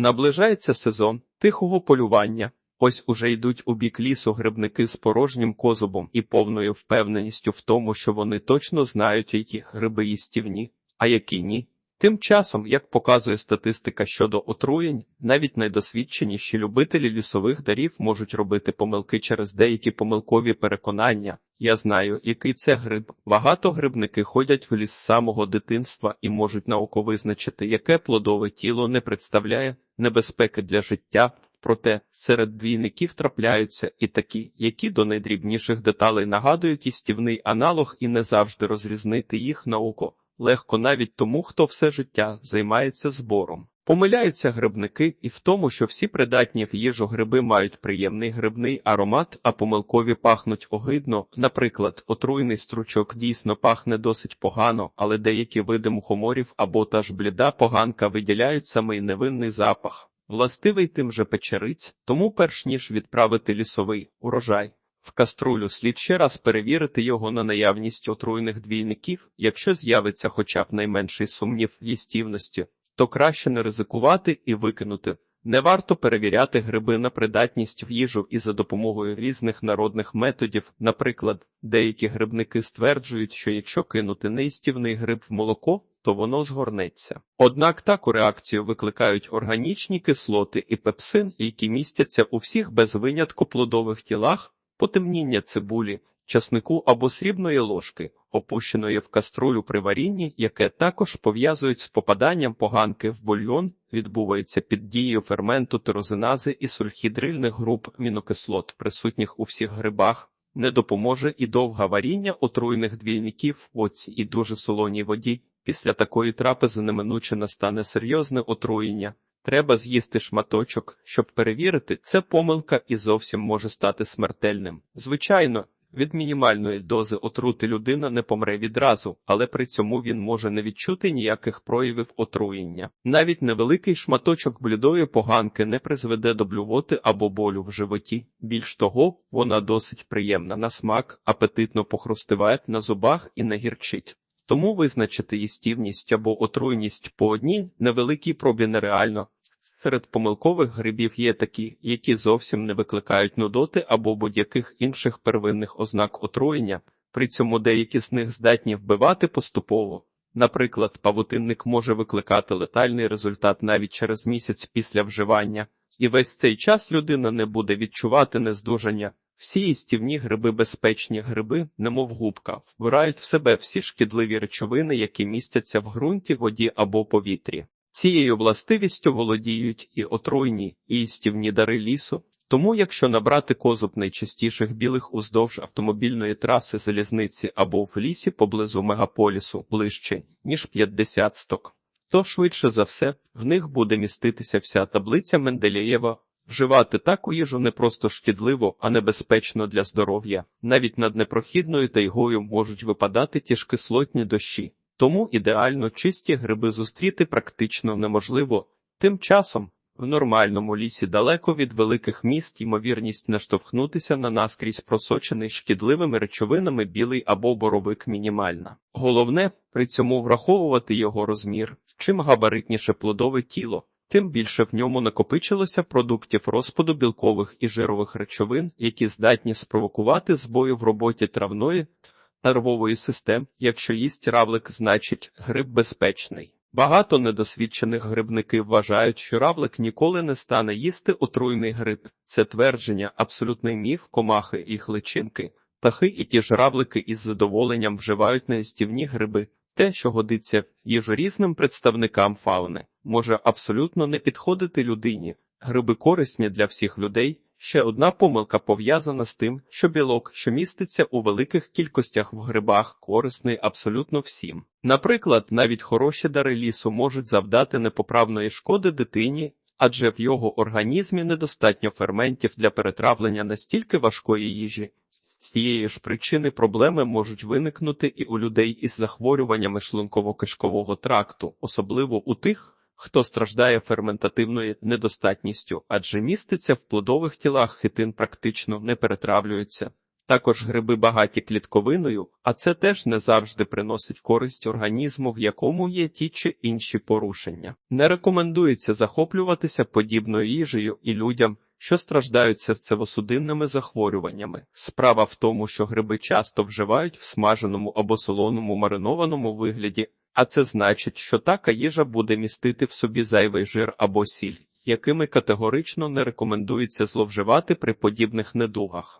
Наближається сезон тихого полювання. Ось уже йдуть у бік лісу грибники з порожнім козубом і повною впевненістю в тому, що вони точно знають, які гриби їстівні, а які ні. Тим часом, як показує статистика щодо отруєнь, навіть найдосвідченіші любителі лісових дарів можуть робити помилки через деякі помилкові переконання. Я знаю, який це гриб. Багато грибники ходять в ліс з самого дитинства і можуть науко визначити, яке плодове тіло не представляє небезпеки для життя. Проте серед двійників трапляються і такі, які до найдрібніших деталей нагадують істівний аналог і не завжди розрізнити їх на око. Легко навіть тому, хто все життя займається збором. Помиляються грибники і в тому, що всі придатні в їжу гриби мають приємний грибний аромат, а помилкові пахнуть огидно. Наприклад, отруйний стручок дійсно пахне досить погано, але деякі види мухоморів або та ж бліда поганка виділяють самий невинний запах. Властивий тим же печериць, тому перш ніж відправити лісовий урожай. В каструлю слід ще раз перевірити його на наявність отруйних двійників, якщо з'явиться хоча б найменший сумнів їстівності, то краще не ризикувати і викинути. Не варто перевіряти гриби на придатність в їжу і за допомогою різних народних методів. Наприклад, деякі грибники стверджують, що якщо кинути неїстівний гриб в молоко, то воно згорнеться. Однак таку реакцію викликають органічні кислоти і пепсин, які містяться у всіх без винятку плодових тілах, потемніння цибулі, часнику або срібної ложки, опущеної в каструлю при варінні, яке також пов'язують з попаданням поганки в бульйон, відбувається під дією ферменту тирозинази і сульхідрильних груп мінокислот, присутніх у всіх грибах. Не допоможе і довга варіння отруйних двійників в оці і дуже солоній воді. Після такої трапези неминуче настане серйозне отруєння. Треба з'їсти шматочок, щоб перевірити, це помилка і зовсім може стати смертельним. Звичайно, від мінімальної дози отрути людина не помре відразу, але при цьому він може не відчути ніяких проявів отруєння. Навіть невеликий шматочок блідої поганки не призведе до блювоти або болю в животі. Більш того, вона досить приємна на смак, апетитно похрустиває на зубах і не гірчить. Тому визначити їстівність або отруйність по одній невеликій пробі нереально. Серед помилкових грибів є такі, які зовсім не викликають нудоти або будь-яких інших первинних ознак отруєння, при цьому деякі з них здатні вбивати поступово. Наприклад, павутинник може викликати летальний результат навіть через місяць після вживання, і весь цей час людина не буде відчувати нездужання. Всі їстівні гриби безпечні гриби, немов губка, вбирають в себе всі шкідливі речовини, які містяться в ґрунті, воді або повітрі. Цією властивістю володіють і отруйні, і їстівні дари лісу. Тому, якщо набрати козуб найчастіших білих уздовж автомобільної траси залізниці або в лісі поблизу мегаполісу ближче, ніж 50 сток, то швидше за все в них буде міститися вся таблиця Менделєєва. Вживати таку їжу не просто шкідливо, а небезпечно для здоров'я. Навіть над непрохідною тайгою можуть випадати ті ж кислотні дощі. Тому ідеально чисті гриби зустріти практично неможливо. Тим часом в нормальному лісі далеко від великих міст ймовірність наштовхнутися на наскрізь просочений шкідливими речовинами білий або боровик мінімальна. Головне при цьому враховувати його розмір. Чим габаритніше плодове тіло, тим більше в ньому накопичилося продуктів розпаду білкових і жирових речовин, які здатні спровокувати збої в роботі травної нервової системи. Якщо їсть равлик, значить гриб безпечний. Багато недосвідчених грибників вважають, що равлик ніколи не стане їсти отруйний гриб. Це твердження, абсолютний міф, комахи і хличинки. Птахи і ті ж равлики із задоволенням вживають неїстівні гриби. Те, що годиться їжу різним представникам фауни, може абсолютно не підходити людині. Гриби корисні для всіх людей. Ще одна помилка пов'язана з тим, що білок, що міститься у великих кількостях в грибах, корисний абсолютно всім. Наприклад, навіть хороші дари лісу можуть завдати непоправної шкоди дитині, адже в його організмі недостатньо ферментів для перетравлення настільки важкої їжі. З цієї ж причини проблеми можуть виникнути і у людей із захворюваннями шлунково-кишкового тракту, особливо у тих, хто страждає ферментативною недостатністю, адже міститься в плодових тілах хитин практично не перетравлюється. Також гриби багаті клітковиною, а це теж не завжди приносить користь організму, в якому є ті чи інші порушення. Не рекомендується захоплюватися подібною їжею і людям, що страждають серцево-судинними захворюваннями. Справа в тому, що гриби часто вживають в смаженому або солоному маринованому вигляді, а це значить, що така їжа буде містити в собі зайвий жир або сіль, якими категорично не рекомендується зловживати при подібних недугах.